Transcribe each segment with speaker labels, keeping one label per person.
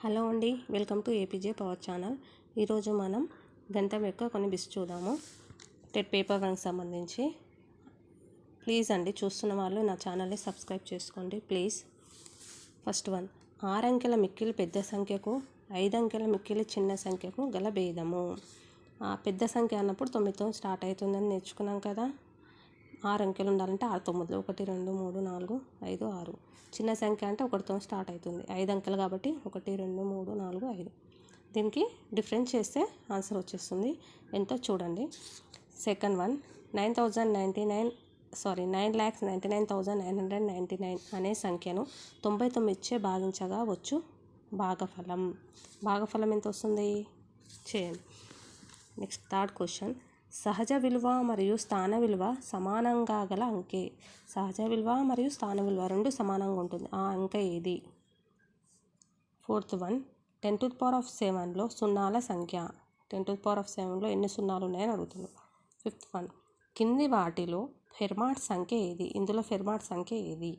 Speaker 1: Hello అండి welcome to APJ power channel. ఈరోజు మనం గణితం యొక్క కొన్ని బిస్ చూద్దాము. టెట్ పేపర్ వన్కి సంబంధించి. ప్లీజ్ అండి చూస్తున్న వాళ్ళు నా ఛానల్ని సబ్స్క్రైబ్ చేసుకోండి ప్లీజ్. ఫస్ట్ వన్ ఆరు అంకెల మిక్కిలి పెద్ద సంఖ్యకు ఐదు అంకెల మిక్కిలి చిన్న సంఖ్యకు గల భేదము. ఆ పెద్ద సంఖ్య అన్నప్పుడు తొమ్మిదితో స్టార్ట్ అవుతుందని నేర్చుకున్నాం కదా. ఆరు అంకెలు ఉండాలంటే ఆరు తొమ్మిదిలో ఒకటి రెండు మూడు నాలుగు ఐదు ఆరు. చిన్న సంఖ్య అంటే ఒకటితో స్టార్ట్ అవుతుంది. ఐదు అంకెలు కాబట్టి ఒకటి రెండు మూడు నాలుగు ఐదు. దీనికి డిఫరెన్స్ చేస్తే ఆన్సర్ వచ్చేస్తుంది. ఎంతో చూడండి. Second one nine thousand ninety nine sorry nine lakhs ninety nine thousand nine hundred ninety nine అనే సంఖ్యను తొంభై తొమ్మిదిచే భాగించగా వచ్చు. భాగఫలం. భాగఫలం ఎంత వస్తుంది? చేయండి. Next third question. సహజ విలువ మరియు స్థాన విలువ సమానంగా గల అంకె. సహజ విలువ మరియు స్థాన విలువ రెండు సమానంగా ఉంటుంది. ఆ అంక ఏది? Fourth one. Ten to power of సెవెన్లో సున్నాల సంఖ్య. టెన్ టు పవర్ ఆఫ్ సెవెన్లో ఎన్ని సున్నాలు ఉన్నాయని అడుగుతున్నాం. Fifth one. కింది వాటిలో ఫెర్మాట్ సంఖ్య ఏది? ఇందులో ఫెర్మాట్ సంఖ్య ఏది?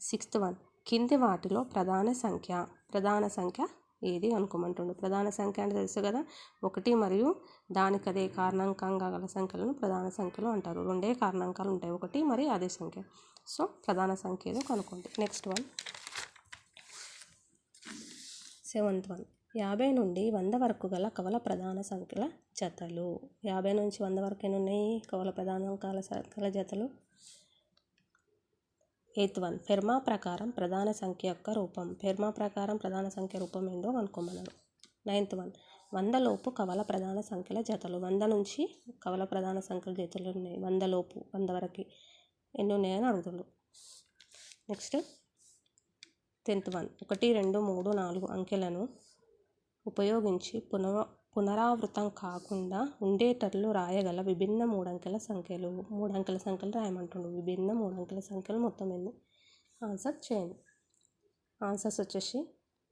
Speaker 1: Sixth one. కింది వాటిలో ప్రధాన సంఖ్య. ప్రధాన సంఖ్య ఏది అనుకోమంటుండు? ప్రధాన సంఖ్య అంటే తెలుసు కదా? ఒకటి మరియు దానికదే కారణాంకంగా గల సంఖ్యలను ప్రధాన సంఖ్యలు అంటారు. రెండే కారణాంకాలు ఉంటాయి. ఒకటి మరియు అదే సంఖ్య. సో ప్రధాన సంఖ్య ఏదో కనుక్కోండి. నెక్స్ట్ వన్ సెవెంత్ వన్ యాభై నుండి వంద వరకు గల కవల ప్రధాన సంఖ్యల జతలు. యాభై నుంచి వంద వరకు ఎన్ని ఉన్నాయి కవల ప్రధానాంకాల సంఖ్యల జతలు. ఎయిత్ వన్ ఫెర్మా ప్రకారం ప్రధాన సంఖ్య యొక్క రూపం. ఫెర్మా ప్రకారం ప్రధాన సంఖ్య రూపం ఏందో అనుకోమన్నారు నైన్త్ వన్ వందలోపు కవల ప్రధాన సంఖ్యల జతలు. వంద నుంచి కవల ప్రధాన సంఖ్యల జతలు ఉన్నాయి. వందలోపు వంద వరకు ఎన్ని ఉన్నాయని అడుగుతుండు నెక్స్ట్. Tenth one. ఒకటి రెండు మూడు నాలుగు అంకెలను ఉపయోగించి పునర పునరావృతం కాకుండా ఉండేటట్లు రాయగల విభిన్న మూడంకెల సంఖ్యలు. మూడంకెల సంఖ్యలు రాయమంటుండు. విభిన్న మూడంకెల సంఖ్యలు మొత్తం ఎన్ని? ఆన్సర్ చేయండి. ఆన్సర్స్ వచ్చేసి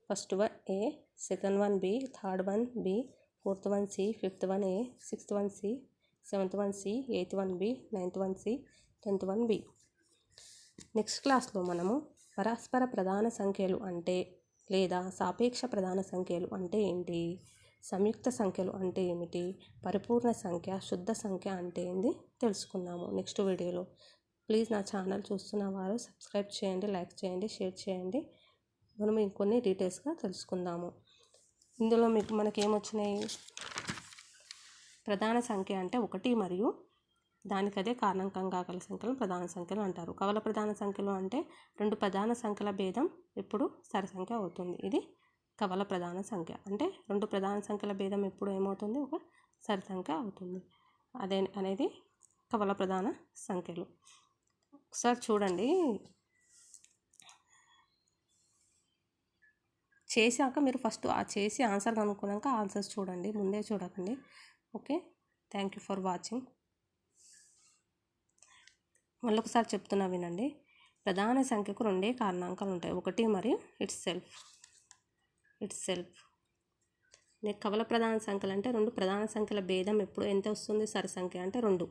Speaker 1: first one A second one B third one B fourth one C fifth one A sixth one C seventh one C eighth one B ninth one C tenth one B. Next క్లాస్లో మనము పరస్పర ప్రధాన సంఖ్యలు అంటే లేదా సాపేక్ష ప్రధాన సంఖ్యలు అంటే ఏంటి? సంయుక్త సంఖ్యలు అంటే ఏమిటి? పరిపూర్ణ సంఖ్య శుద్ధ సంఖ్య అంటే ఏంది? తెలుసుకున్నాము నెక్స్ట్ వీడియోలో. ప్లీజ్ నా ఛానల్ చూస్తున్న వారు సబ్స్క్రైబ్ చేయండి లైక్ చేయండి షేర్ చేయండి. మనం ఇంకొన్ని డీటెయిల్స్గా తెలుసుకుందాము. ఇందులో మీకు మనకి ఏమొచ్చినాయి ప్రధాన సంఖ్య అంటే ఒకటి మరియు దానికదే కారణాంకంగా గల సంఖ్యలు ప్రధాన సంఖ్యలు అంటారు. కవల ప్రధాన సంఖ్యలు అంటే రెండు ప్రధాన సంఖ్యల భేదం ఎప్పుడు సరసంఖ్య అవుతుంది. ఇది కవల ప్రధాన సంఖ్య. అంటే రెండు ప్రధాన సంఖ్యల భేదం ఎప్పుడు ఏమవుతుంది? ఒక సరసంఖ్య అవుతుంది. అదే అనేది కవల ప్రధాన సంఖ్యలు. ఒకసారి చూడండి. చేశాక మీరు ఫస్ట్ ఆ చేసి ఆన్సర్ కనుక్కున్నాక ఆన్సర్స్ చూడండి ముందే చూడకండి. Okay? Thank you for watching. మళ్ళీ ఒకసారి చెప్తున్నా వినండి. ప్రధాన సంఖ్యకు రెండే కారణాంకాలు ఉంటాయి. ఒకటి మరియు ఇట్స్ సెల్ఫ్. It's self. కవల ప్రధాన సంఖ్యలు అంటే రెండు. ప్రధాన సంఖ్యల భేదం ఎప్పుడు ఎంత వస్తుంది? సరి సంఖ్య అంటే రెండు.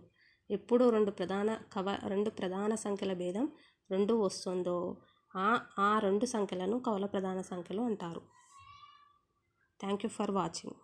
Speaker 1: ఎప్పుడు రెండు ప్రధాన కవ రెండు ప్రధాన సంఖ్యల భేదం రెండు వస్తుందో? ఆ రెండు సంఖ్యలను కవల ప్రధాన సంఖ్యలు అంటారు. Thank you for watching